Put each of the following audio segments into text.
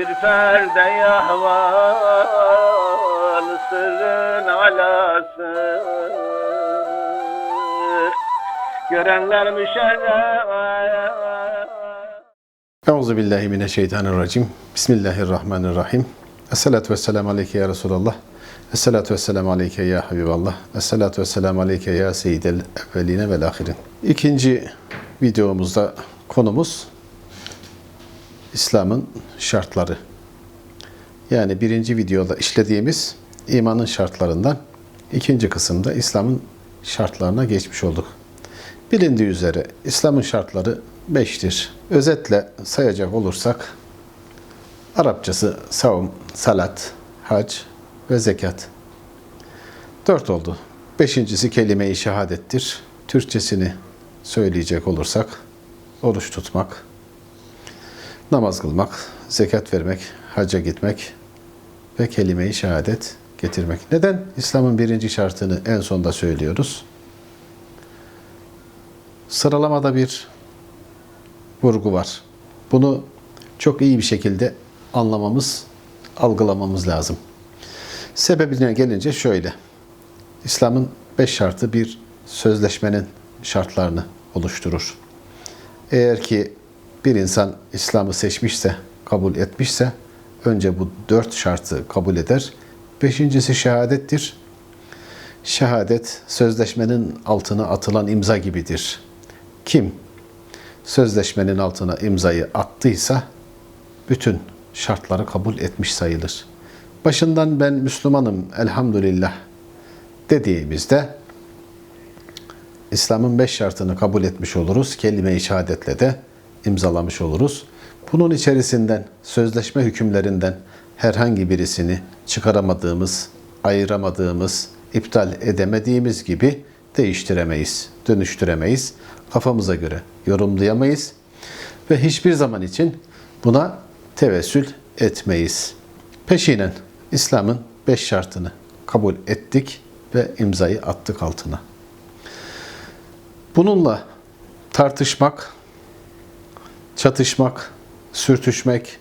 Bir ferde yahval sırrın alası Görenler müşerref Euzu billahi mineşşeytanirracim. Bismillahirrahmanirrahim. Esselatu vesselamu aleyke ya Resulallah. Esselatu vesselamu aleyke ya Habiballah. Esselatu vesselamu aleyke ya Seyyidel evveline vel ahirin. İkinci videomuzda konumuz İslam'ın şartları. Yani birinci videoda işlediğimiz imanın şartlarından ikinci kısımda İslam'ın şartlarına geçmiş olduk. Bilindiği üzere İslam'ın şartları beştir. Özetle sayacak olursak Arapçası savun, salat, hac ve zekat. Dört oldu. Beşincisi kelime-i şehadettir. Türkçesini söyleyecek olursak oruç tutmak, namaz kılmak, zekat vermek, hacca gitmek ve kelime-i şehadet getirmek. Neden İslam'ın birinci şartını en sonda söylüyoruz? Sıralamada bir vurgu var. Bunu çok iyi bir şekilde anlamamız, algılamamız lazım. Sebebine gelince şöyle. İslam'ın beş şartı bir sözleşmenin şartlarını oluşturur. Eğer ki bir insan İslam'ı seçmişse, kabul etmişse önce bu dört şartı kabul eder. Beşincisi şehadettir. Şehadet sözleşmenin altına atılan imza gibidir. Kim sözleşmenin altına imzayı attıysa bütün şartları kabul etmiş sayılır. Başından ben Müslümanım elhamdülillah dediğimizde İslam'ın beş şartını kabul etmiş oluruz. Kelime-i şehadetle de imzalamış oluruz. Bunun içerisinden sözleşme hükümlerinden herhangi birisini çıkaramadığımız, ayıramadığımız, iptal edemediğimiz gibi değiştiremeyiz, dönüştüremeyiz. Kafamıza göre yorumlayamayız ve hiçbir zaman için buna tevessül etmeyiz. Peşinen İslam'ın beş şartını kabul ettik ve imzayı attık altına. Bununla tartışmak, çatışmak, sürtüşmek,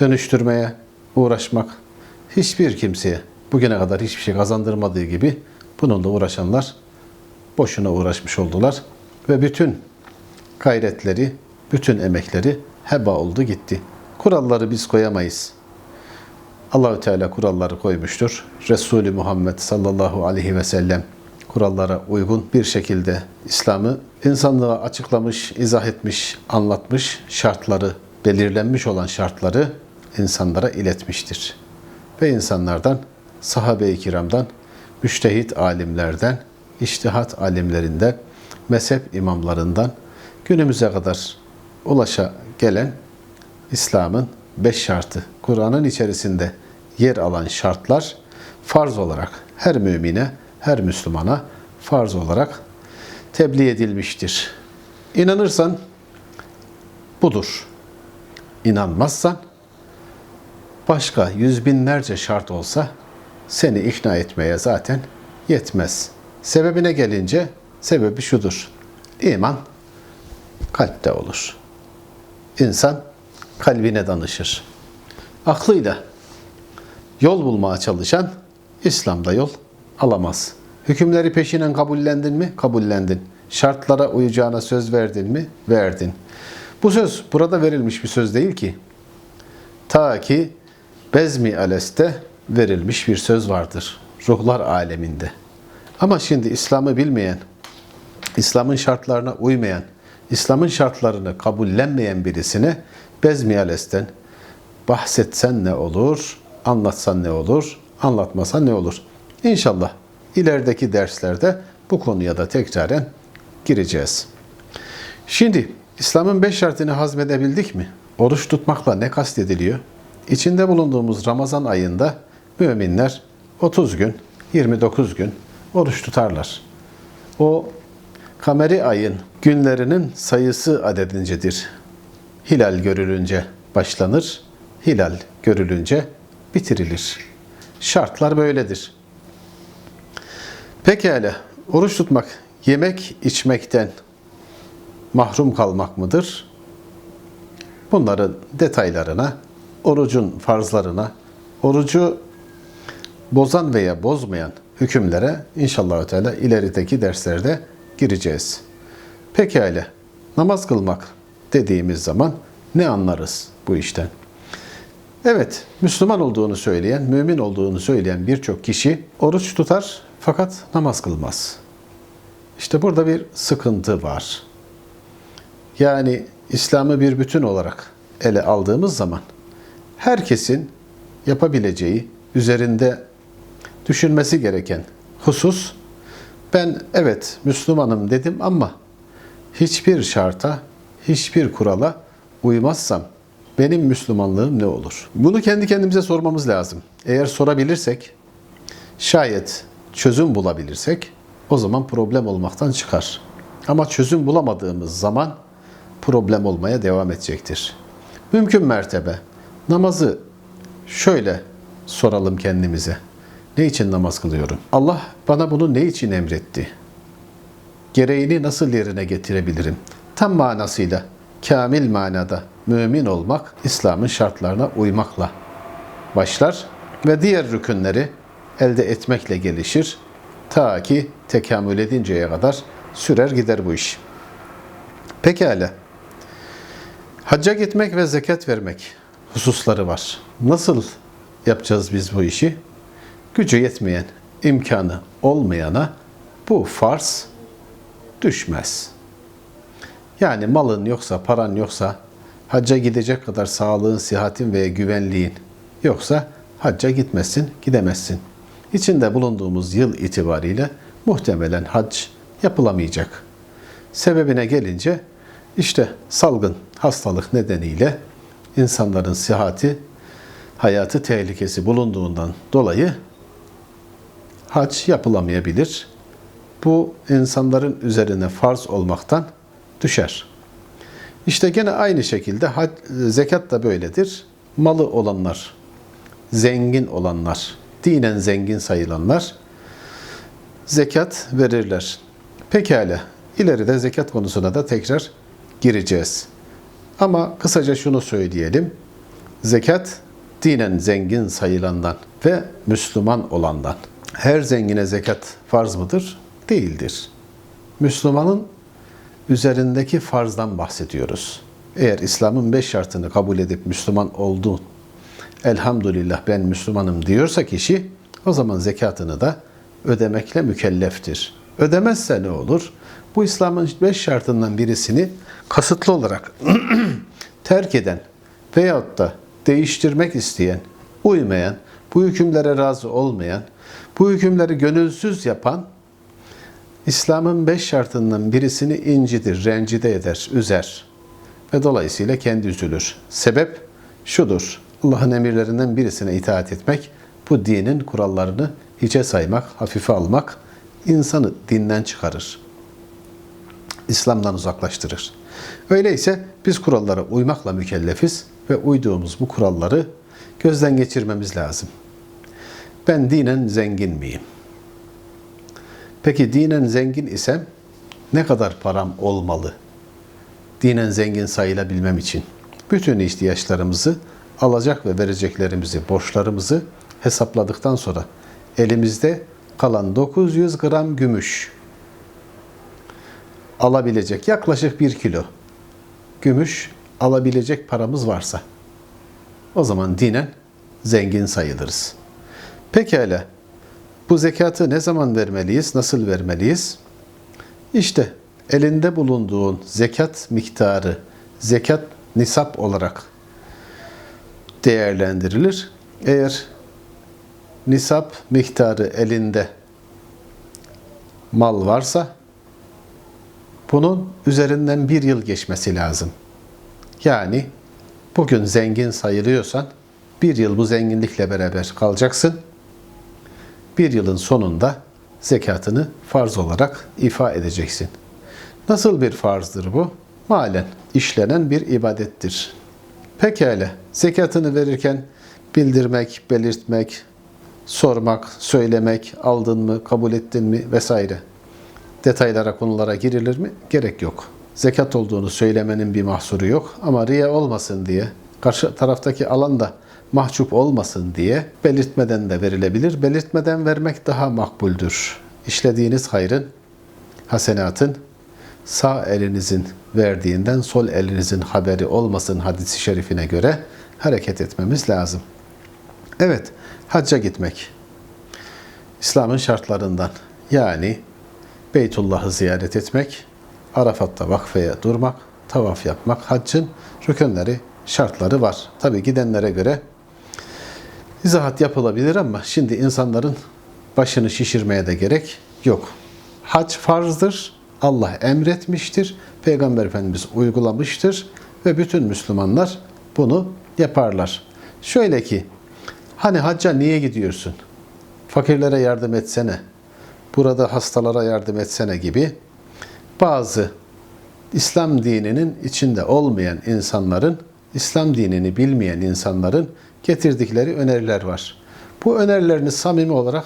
dönüştürmeye uğraşmak hiçbir kimseye bugüne kadar hiçbir şey kazandırmadığı gibi bununla uğraşanlar boşuna uğraşmış oldular ve bütün gayretleri, bütün emekleri heba oldu gitti. Kuralları biz koyamayız. Allahü Teala kuralları koymuştur. Resulü Muhammed sallallahu aleyhi ve sellem kurallara uygun bir şekilde İslam'ı insanlığa açıklamış, izah etmiş, anlatmış, şartları, belirlenmiş olan şartları insanlara iletmiştir. Ve insanlardan, sahabe-i kiramdan, müştehit alimlerden, iştihat alimlerinden, mezhep imamlarından günümüze kadar ulaşa gelen İslam'ın beş şartı, Kur'an'ın içerisinde yer alan şartlar farz olarak her mümine, her Müslümana farz olarak tebliğ edilmiştir. İnanırsan budur. İnanmazsan başka yüz binlerce şart olsa seni ikna etmeye zaten yetmez. Sebebine gelince sebebi şudur. İman kalpte olur. İnsan kalbine danışır. Aklıyla yol bulmaya çalışan İslam'da yol alamaz. Hükümleri peşinen kabullendin mi? Kabullendin. Şartlara uyacağına söz verdin mi? Verdin. Bu söz burada verilmiş bir söz değil ki. Ta ki Bezmi Ales'te verilmiş bir söz vardır. Ruhlar aleminde. Ama şimdi İslam'ı bilmeyen, İslam'ın şartlarına uymayan, İslam'ın şartlarını kabullenmeyen birisine Bezmi Ales'ten bahsetsen ne olur, anlatsan ne olur, anlatmasan ne olur. İnşallah ilerideki derslerde bu konuya da tekraren gireceğiz. Şimdi İslam'ın beş şartını hazmedebildik mi? Oruç tutmakla ne kastediliyor? İçinde bulunduğumuz Ramazan ayında müminler 30 gün, 29 gün oruç tutarlar. O kameri ayın günlerinin sayısı adedincedir. Hilal görülünce başlanır, hilal görülünce bitirilir. Şartlar böyledir. Pekala, oruç tutmak yemek içmekten mahrum kalmak mıdır? Bunların detaylarına orucun farzlarına, orucu bozan veya bozmayan hükümlere inşallah Teala ilerideki derslerde gireceğiz. Pekala, namaz kılmak dediğimiz zaman ne anlarız bu işten? Evet, Müslüman olduğunu söyleyen, mümin olduğunu söyleyen birçok kişi oruç tutar fakat namaz kılmaz. İşte burada bir sıkıntı var. Yani İslam'ı bir bütün olarak ele aldığımız zaman herkesin yapabileceği, üzerinde düşünmesi gereken husus ben evet Müslümanım dedim ama hiçbir şarta, hiçbir kurala uymazsam benim Müslümanlığım ne olur? Bunu kendi kendimize sormamız lazım. Eğer sorabilirsek, şayet çözüm bulabilirsek o zaman problem olmaktan çıkar. Ama çözüm bulamadığımız zaman problem olmaya devam edecektir. Mümkün mertebe namazı şöyle soralım kendimize. Ne için namaz kılıyorum? Allah bana bunu ne için emretti? Gereğini nasıl yerine getirebilirim? Tam manasıyla, kamil manada mümin olmak, İslam'ın şartlarına uymakla başlar ve diğer rükünleri elde etmekle gelişir. Ta ki tekamül edinceye kadar sürer gider bu iş. Pekala. Hacca gitmek ve zekat vermek hususları var. Nasıl yapacağız biz bu işi? Gücü yetmeyen, imkanı olmayana bu farz düşmez. Yani malın yoksa, paran yoksa, hacca gidecek kadar sağlığın, sıhhatin ve güvenliğin yoksa hacca gitmezsin, gidemezsin. İçinde bulunduğumuz yıl itibariyle muhtemelen hac yapılamayacak. Sebebine gelince işte salgın hastalık nedeniyle insanların sıhhati, hayatı tehlikesi bulunduğundan dolayı hac yapılamayabilir. Bu insanların üzerine farz olmaktan düşer. İşte gene aynı şekilde hac, zekat da böyledir. Malı olanlar, zengin olanlar, dinen zengin sayılanlar zekat verirler. Pekala, ileride zekat konusuna da tekrar gireceğiz. Ama kısaca şunu söyleyelim. Zekat dinen zengin sayılandan ve Müslüman olandan. Her zengine zekat farz mıdır? Değildir. Müslümanın üzerindeki farzdan bahsediyoruz. Eğer İslam'ın beş şartını kabul edip Müslüman oldun, elhamdülillah ben Müslümanım diyorsa kişi, o zaman zekatını da ödemekle mükelleftir. Ödemezse ne olur? Bu İslam'ın beş şartından birisini kasıtlı olarak terk eden veyahut da değiştirmek isteyen, uymayan, bu hükümlere razı olmayan, bu hükümleri gönülsüz yapan İslam'ın beş şartından birisini incidir, rencide eder, üzer ve dolayısıyla kendi üzülür. Sebep şudur, Allah'ın emirlerinden birisine itaat etmek, bu dinin kurallarını hiçe saymak, hafife almak insanı dinden çıkarır. İslam'dan uzaklaştırır. Öyleyse biz kurallara uymakla mükellefiz ve uyduğumuz bu kuralları gözden geçirmemiz lazım. Ben dinen zengin miyim? Peki dinen zengin isem ne kadar param olmalı? Dinen zengin sayılabilmem için bütün ihtiyaçlarımızı, alacak ve vereceklerimizi, borçlarımızı hesapladıktan sonra elimizde kalan 900 gram gümüş alabilecek yaklaşık 1 kilo gümüş alabilecek paramız varsa o zaman dinen zengin sayılırız. Pekala bu zekatı ne zaman vermeliyiz, nasıl vermeliyiz? İşte elinde bulunduğun zekat miktarı, zekat nisap olarak değerlendirilir. Eğer nisap miktarı elinde mal varsa bunun üzerinden bir yıl geçmesi lazım. Yani bugün zengin sayılıyorsan bir yıl bu zenginlikle beraber kalacaksın. Bir yılın sonunda zekatını farz olarak ifa edeceksin. Nasıl bir farzdır bu? Malen işlenen bir ibadettir. Pekala, zekatını verirken bildirmek, belirtmek, sormak, söylemek, aldın mı, kabul ettin mi vesaire. Detaylara, konulara girilir mi? Gerek yok. Zekat olduğunu söylemenin bir mahsuru yok ama riya olmasın diye, karşı taraftaki alanda mahcup olmasın diye belirtmeden de verilebilir. Belirtmeden vermek daha makbuldür. İşlediğiniz hayrın, hasenatın sağ elinizin verdiğinden sol elinizin haberi olmasın hadisi şerifine göre hareket etmemiz lazım. Evet, hacca gitmek. İslam'ın şartlarından yani Beytullah'ı ziyaret etmek, Arafat'ta vakfeye durmak, tavaf yapmak, haccın rükünleri, şartları var. Tabi gidenlere göre izahat yapılabilir ama şimdi insanların başını şişirmeye de gerek yok. Hac farzdır, Allah emretmiştir, Peygamber Efendimiz uygulamıştır ve bütün Müslümanlar bunu yaparlar. Şöyle ki, hani hacca niye gidiyorsun? Fakirlere yardım etsene, burada hastalara yardım etsene gibi bazı İslam dininin içinde olmayan insanların, İslam dinini bilmeyen insanların getirdikleri öneriler var. Bu önerilerini samimi olarak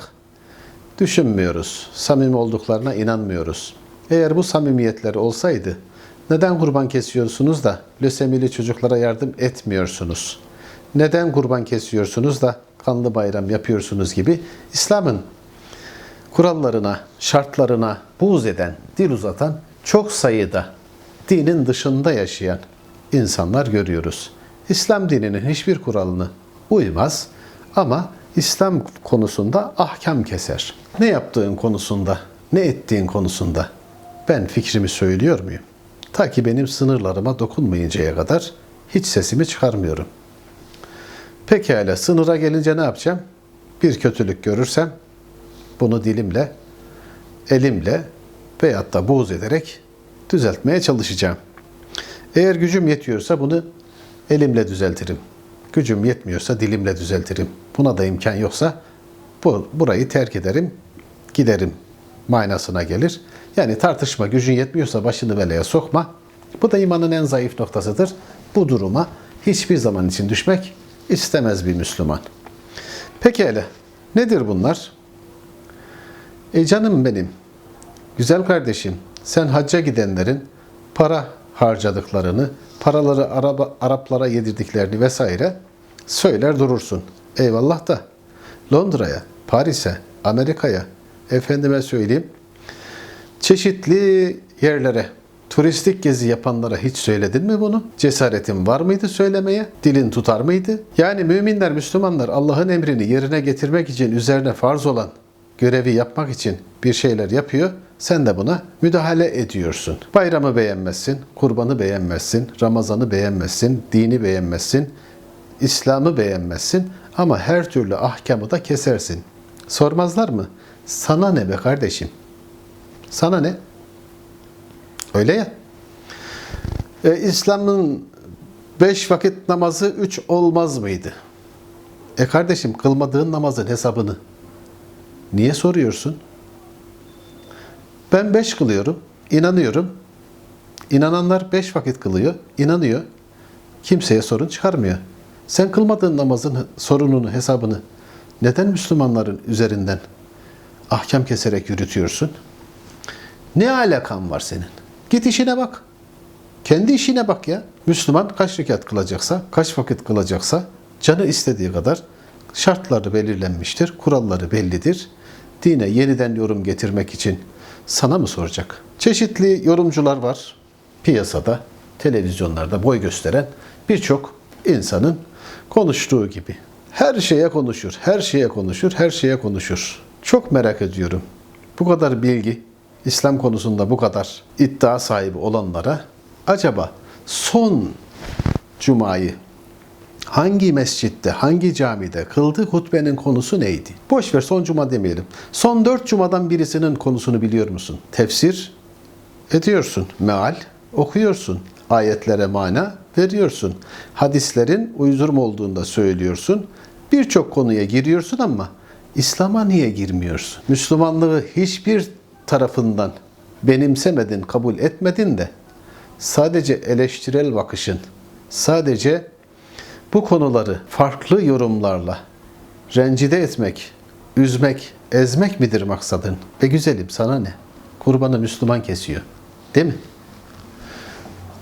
düşünmüyoruz. Samimi olduklarına inanmıyoruz. Eğer bu samimiyetleri olsaydı neden kurban kesiyorsunuz da lösemili çocuklara yardım etmiyorsunuz? Neden kurban kesiyorsunuz da kanlı bayram yapıyorsunuz gibi İslam'ın kurallarına, şartlarına buğz eden, dil uzatan çok sayıda dinin dışında yaşayan insanlar görüyoruz. İslam dininin hiçbir kuralını uymaz ama İslam konusunda ahkam keser. Ne yaptığın konusunda, ne ettiğin konusunda ben fikrimi söylüyor muyum? Ta ki benim sınırlarıma dokunmayıncaya kadar hiç sesimi çıkarmıyorum. Pekala sınıra gelince ne yapacağım? Bir kötülük görürsem bunu dilimle, elimle veyahut da buğz ederek düzeltmeye çalışacağım. Eğer gücüm yetiyorsa bunu elimle düzeltirim. Gücüm yetmiyorsa dilimle düzeltirim. Buna da imkan yoksa bu, burayı terk ederim, giderim manasına gelir. Yani tartışma gücün yetmiyorsa başını belaya sokma. Bu da imanın en zayıf noktasıdır. Bu duruma hiçbir zaman için düşmek istemez bir Müslüman. Pekala. Nedir bunlar? E canım benim, güzel kardeşim, sen hacca gidenlerin para harcadıklarını, paraları Araba, Araplara yedirdiklerini vesaire söyler durursun. Eyvallah da Londra'ya, Paris'e, Amerika'ya, efendime söyleyeyim, çeşitli yerlere, turistik gezi yapanlara hiç söyledin mi bunu? Cesaretin var mıydı söylemeye? Dilin tutar mıydı? Yani müminler, Müslümanlar Allah'ın emrini yerine getirmek için üzerine farz olan görevi yapmak için bir şeyler yapıyor. Sen de buna müdahale ediyorsun. Bayramı beğenmezsin, kurbanı beğenmezsin, Ramazan'ı beğenmezsin, dini beğenmezsin, İslam'ı beğenmezsin ama her türlü ahkamı da kesersin. Sormazlar mı? Sana ne be kardeşim? Sana ne? Öyle ya. E, İslam'ın beş vakit namazı üç olmaz mıydı? E kardeşim kılmadığın namazın hesabını niye soruyorsun? Ben beş kılıyorum, inanıyorum. İnananlar beş vakit kılıyor, inanıyor. Kimseye sorun çıkarmıyor. Sen kılmadığın namazın sorununu, hesabını neden Müslümanların üzerinden ahkam keserek yürütüyorsun? Ne alakan var senin? Git işine bak. Kendi işine bak ya. Müslüman kaç rekat kılacaksa, kaç vakit kılacaksa canı istediği kadar şartları belirlenmiştir, kuralları bellidir. Dine yeniden yorum getirmek için sana mı soracak? Çeşitli yorumcular var piyasada, televizyonlarda boy gösteren birçok insanın konuştuğu gibi. Her şeye konuşur, her şeye konuşur, her şeye konuşur. Çok merak ediyorum. Bu kadar bilgi, İslam konusunda bu kadar iddia sahibi olanlara acaba son cumayı hangi mescitte, hangi camide kıldığı hutbenin konusu neydi? Boş ver son cuma demeyelim. Son dört cumadan birisinin konusunu biliyor musun? Tefsir ediyorsun, meal okuyorsun, ayetlere mana veriyorsun. Hadislerin uydurum olduğunda söylüyorsun. Birçok konuya giriyorsun ama İslam'a niye girmiyorsun? Müslümanlığı hiçbir tarafından benimsemedin, kabul etmedin de sadece eleştirel bakışın, sadece bu konuları farklı yorumlarla rencide etmek, üzmek, ezmek midir maksadın? Ve güzelim sana ne? Kurbanı Müslüman kesiyor. Değil mi?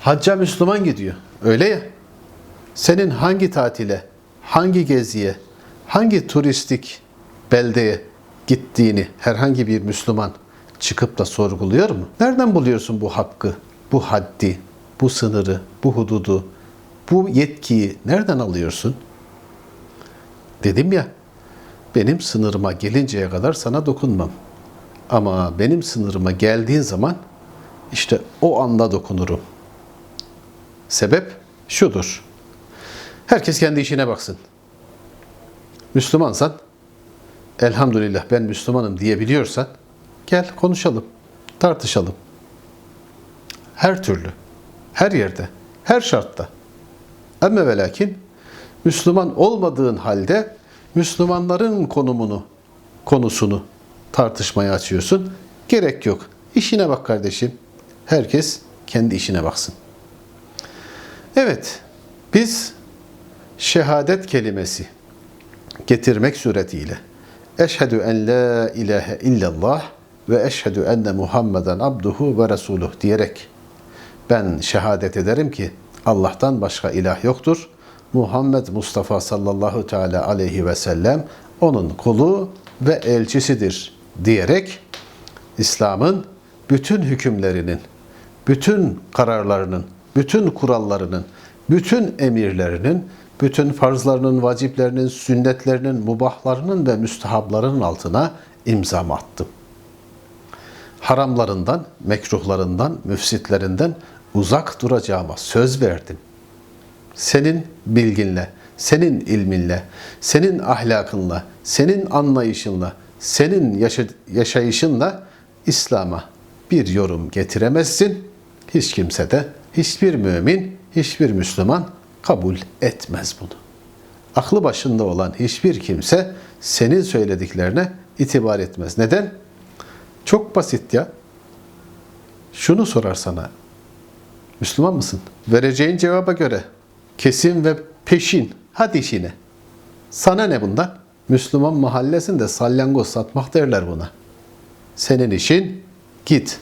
Hacca Müslüman gidiyor. Öyle ya. senin hangi tatile, hangi geziye, hangi turistik beldeye gittiğini herhangi bir Müslüman çıkıp da sorguluyor mu? Nereden buluyorsun bu hakkı, bu haddi, bu sınırı, bu hududu, bu yetkiyi nereden alıyorsun? Dedim ya, benim sınırıma gelinceye kadar sana dokunmam. Ama benim sınırıma geldiğin zaman işte o anda dokunurum. Sebep şudur. Herkes kendi işine baksın. Müslümansan, elhamdülillah ben Müslümanım diyebiliyorsan, gel konuşalım, tartışalım. Her türlü, her yerde, her şartta. Ama ve lakin Müslüman olmadığın halde Müslümanların konumunu, konusunu tartışmaya açıyorsun. Gerek yok. İşine bak kardeşim. Herkes kendi işine baksın. Evet, biz şehadet kelimesi getirmek suretiyle Eşhedü en la ilahe illallah ve eşhedü enne Muhammeden abduhu ve resuluh diyerek ben şehadet ederim ki Allah'tan başka ilah yoktur. Muhammed Mustafa sallallahu teala aleyhi ve sellem onun kulu ve elçisidir diyerek İslam'ın bütün hükümlerinin, bütün kararlarının, bütün kurallarının, bütün emirlerinin, bütün farzlarının, vaciplerinin, sünnetlerinin, mubahlarının ve müstehaplarının altına imzamı attım. Haramlarından, mekruhlarından, müfsitlerinden uzak duracağıma söz verdim. Senin bilginle, senin ilminle, senin ahlakınla, senin anlayışınla, senin yaşa- yaşayışınla İslam'a bir yorum getiremezsin. Hiç kimse de, hiçbir mümin, hiçbir Müslüman kabul etmez bunu. Aklı başında olan hiçbir kimse senin söylediklerine itibar etmez. Neden? Çok basit ya. Şunu sorar sana. Müslüman mısın? Vereceğin cevaba göre kesin ve peşin. Hadi işine. Sana ne bundan? Müslüman mahallesinde salyangoz satmak derler buna. Senin işin git.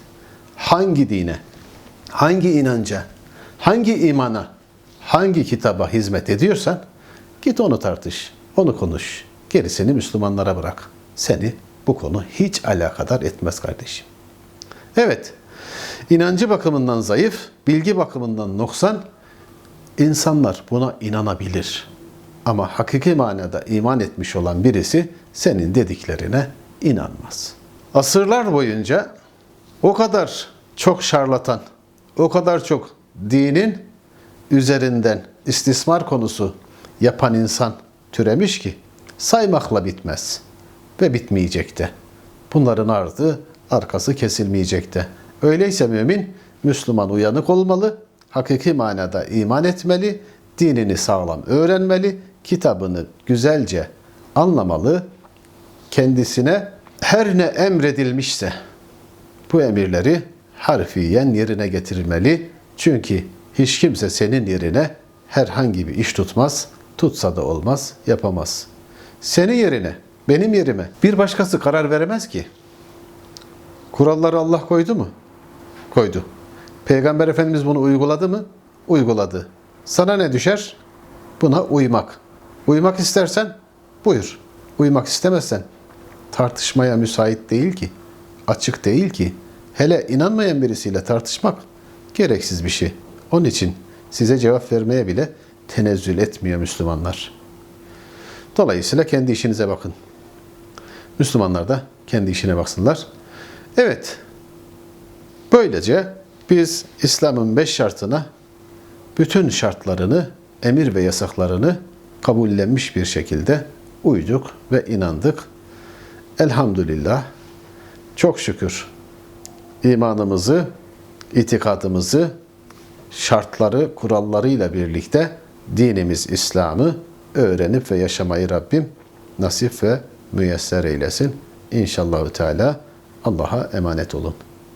Hangi dine, hangi inanca, hangi imana, hangi kitaba hizmet ediyorsan git onu tartış, onu konuş. Gerisini Müslümanlara bırak. Seni bu konu hiç alakadar etmez kardeşim. Evet, inancı bakımından zayıf, bilgi bakımından noksan insanlar buna inanabilir. Ama hakiki manada iman etmiş olan birisi senin dediklerine inanmaz. Asırlar boyunca o kadar çok şarlatan, o kadar çok dinin üzerinden istismar konusu yapan insan türemiş ki saymakla bitmez ve bitmeyecek de. Bunların ardı arkası kesilmeyecek de. Öyleyse mümin Müslüman uyanık olmalı, hakiki manada iman etmeli, dinini sağlam öğrenmeli, kitabını güzelce anlamalı, kendisine her ne emredilmişse bu emirleri harfiyen yerine getirmeli. Çünkü hiç kimse senin yerine herhangi bir iş tutmaz, tutsa da olmaz, yapamaz. Senin yerine, benim yerime bir başkası karar veremez ki. Kuralları Allah koydu mu? Koydu. Peygamber Efendimiz bunu uyguladı mı? Uyguladı. Sana ne düşer? Buna uymak. Uymak istersen buyur. Uymak istemezsen tartışmaya müsait değil ki. Açık değil ki. Hele inanmayan birisiyle tartışmak gereksiz bir şey. Onun için size cevap vermeye bile tenezzül etmiyor Müslümanlar. Dolayısıyla kendi işinize bakın. Müslümanlar da kendi işine baksınlar. Evet, böylece biz İslam'ın beş şartına bütün şartlarını, emir ve yasaklarını kabullenmiş bir şekilde uyduk ve inandık. Elhamdülillah çok şükür imanımızı, itikadımızı, şartları, kurallarıyla birlikte dinimiz İslam'ı öğrenip ve yaşamayı Rabbim nasip ve müyesser eylesin. İnşallah Teala Allah'a emanet olun.